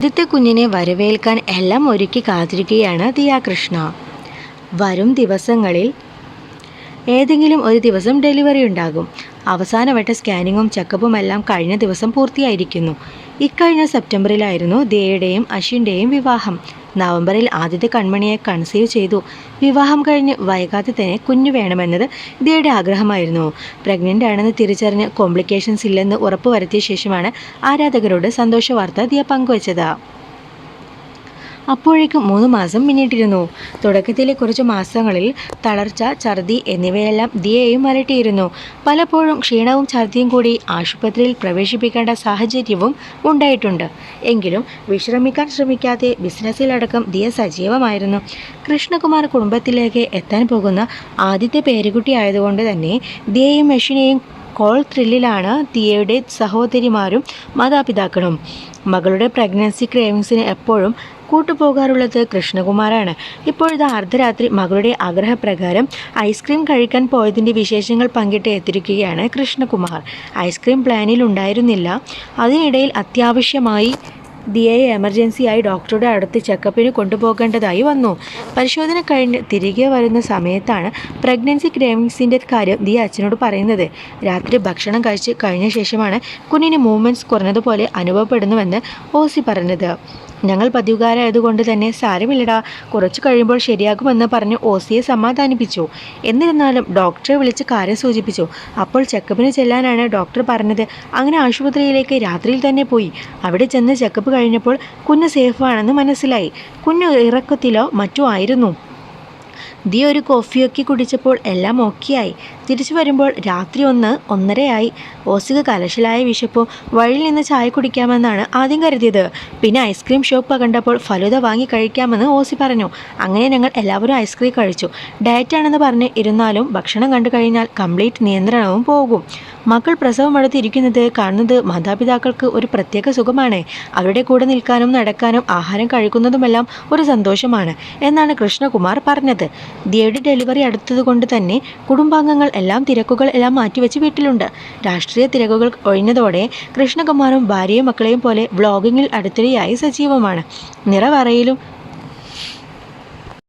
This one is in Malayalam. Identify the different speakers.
Speaker 1: ആദ്യത്തെ കുഞ്ഞിനെ വരവേൽക്കാൻ എല്ലാം ഒരുക്കി കാത്തിരിക്കുകയാണ് ദിയാകൃഷ്ണ വരും ദിവസങ്ങളിൽ ഏതെങ്കിലും ഒരു ദിവസം ഡെലിവറി ഉണ്ടാകും. അവസാനവട്ട സ്കാനിങ്ങും ചെക്കപ്പും എല്ലാം കഴിഞ്ഞ ദിവസം പൂർത്തിയായിരിക്കുന്നു. ഇക്കഴിഞ്ഞ സെപ്റ്റംബറിലായിരുന്നു ദിയയുടെയും അശ്വിന്റെയും വിവാഹം. നവംബറിൽ ആദ്യത്തെ കൺമണിയെ കൺസീവ് ചെയ്തു. വിവാഹം കഴിഞ്ഞ് വൈകാതെ തന്നെ കുഞ്ഞു വേണമെന്നത് ദിയയുടെ ആഗ്രഹമായിരുന്നു. പ്രഗ്നന്റ് ആണെന്ന് തിരിച്ചറിഞ്ഞ് കോംപ്ലിക്കേഷൻസ് ഇല്ലെന്ന് ഉറപ്പുവരുത്തിയ ശേഷമാണ് ആരാധകരോട് സന്തോഷ വാർത്ത ദിയ പങ്കുവച്ചത്. അപ്പോഴേക്കും മൂന്ന് മാസം പിന്നിട്ടിരുന്നു തുടക്കത്തിലെ കുറച്ച് മാസങ്ങളിൽ തളർച്ച ഛർദി എന്നിവയെല്ലാം ദിയയെയും അലട്ടിയിരുന്നു പലപ്പോഴും ക്ഷീണവും ഛർദിയും കൂടി ആശുപത്രിയിൽ പ്രവേശിപ്പിക്കേണ്ട സാഹചര്യവും ഉണ്ടായിട്ടുണ്ട്. എങ്കിലും വിശ്രമിക്കാൻ ശ്രമിക്കാതെ ബിസിനസ്സിലടക്കം ദിയ സജീവമായിരുന്നു. കൃഷ്ണകുമാർ കുടുംബത്തിലേക്ക് എത്താൻ പോകുന്ന ആദ്യത്തെ പേരുകുട്ടി ആയതുകൊണ്ട് തന്നെ ദിയയും മെഷിനെയും കോൾ ത്രില്ലിലാണ് ദിയയുടെ സഹോദരിമാരും മാതാപിതാക്കളും. മകളുടെ പ്രഗ്നൻസി ക്രേവിങ്സിന് എപ്പോഴും കൂട്ടുപോകാറുള്ളത് കൃഷ്ണകുമാറാണ്. ഇപ്പോഴത്തെ അർദ്ധരാത്രി മകളുടെ ആഗ്രഹപ്രകാരം ഐസ്ക്രീം കഴിക്കാൻ പോയതിന്റെ വിശേഷങ്ങൾ പങ്കിട്ട് എത്തിരിക്കുകയാണ് കൃഷ്ണകുമാർ. ഐസ്ക്രീം പ്ലാനിൽ ഉണ്ടായിരുന്നില്ല. അതിനിടയിൽ അത്യാവശ്യമായി ദിയയെ എമർജൻസിയായി ഡോക്ടറുടെ അടുത്ത് ചെക്കപ്പിന് കൊണ്ടുപോകേണ്ടതായി വന്നു. പരിശോധന കഴിഞ്ഞ് തിരികെ വരുന്ന സമയത്താണ് പ്രഗ്നൻസി ക്രേവിങ്സിന്റെ കാര്യം ദിയ അച്ഛനോട് പറയുന്നത്. രാത്രി ഭക്ഷണം കഴിച്ച് കഴിഞ്ഞ ശേഷമാണ് കുഞ്ഞിന് മൂവ്മെന്റ്സ് കുറഞ്ഞതുപോലെ അനുഭവപ്പെടുന്നുവെന്ന് ഓസി പറഞ്ഞത്. ഞങ്ങൾ പതിവുകാരായതുകൊണ്ട് തന്നെ സാരമില്ലടാ. കുറച്ച് കഴിയുമ്പോൾ ശരിയാകുമെന്ന് പറഞ്ഞ് ഓസിയെ സമാധാനിപ്പിച്ചു. എന്നിരുന്നാലും ഡോക്ടറെ വിളിച്ച് കാര്യം സൂചിപ്പിച്ചു. അപ്പോൾ ചെക്കപ്പിന് ചെല്ലാനാണ് ഡോക്ടർ പറഞ്ഞത്. അങ്ങനെ ആശുപത്രിയിലേക്ക് രാത്രിയിൽ തന്നെ പോയി. അവിടെ ചെന്ന് ചെക്കപ്പ് കഴിഞ്ഞപ്പോൾ കുഞ്ഞ് സേഫാണെന്ന് മനസ്സിലായി. കുഞ്ഞ് ഇറക്കത്തിലോ മറ്റോ ആയിരുന്നു. ദി ഒരു കോഫിയൊക്കെ കുടിച്ചപ്പോൾ എല്ലാം ഓക്കെയായി. തിരിച്ചു വരുമ്പോൾ രാത്രി ഒന്ന് ഒന്നരയായി. ഓസിക കലശലായ വിശപ്പോൾ വഴിയിൽ നിന്ന് ചായ കുടിക്കാമെന്നാണ് ആദ്യം കരുതിയത്. പിന്നെ ഐസ്ക്രീം ഷോപ്പ് കണ്ടപ്പോൾ ഫലുദ വാങ്ങി കഴിക്കാമെന്ന് ഓസി പറഞ്ഞു. അങ്ങനെ ഞങ്ങൾ എല്ലാവരും ഐസ്ക്രീം കഴിച്ചു. ഡയറ്റാണെന്ന് പറഞ്ഞ് ഇരുന്നാലും ഭക്ഷണം കണ്ടു കഴിഞ്ഞാൽ കംപ്ലീറ്റ് നിയന്ത്രണവും പോകും. മക്കൾ പ്രസവം അടുത്തിരിക്കുന്നത് കാണുന്നത് മാതാപിതാക്കൾക്ക് ഒരു പ്രത്യേക സുഖമാണ്. അവരുടെ കൂടെ നിൽക്കാനും നടക്കാനും ആഹാരം കഴിക്കുന്നതുമെല്ലാം ഒരു സന്തോഷമാണ് എന്നാണ് കൃഷ്ണകുമാർ പറഞ്ഞത്. ദിയയുടെ ഡെലിവറി അടുത്തതുകൊണ്ട് തന്നെ കുടുംബാംഗങ്ങൾ എല്ലാം തിരക്കുകൾ എല്ലാം മാറ്റിവെച്ച് വീട്ടിലുണ്ട്. രാഷ്ട്രീയ തിരക്കുകൾ ഒഴിഞ്ഞതോടെ കൃഷ്ണകുമാറും ഭാര്യയും മക്കളെയും പോലെ വ്ളോഗിങ്ങിൽ അടുത്തിടെയായി സജീവമാണ്. നിറവറയിലും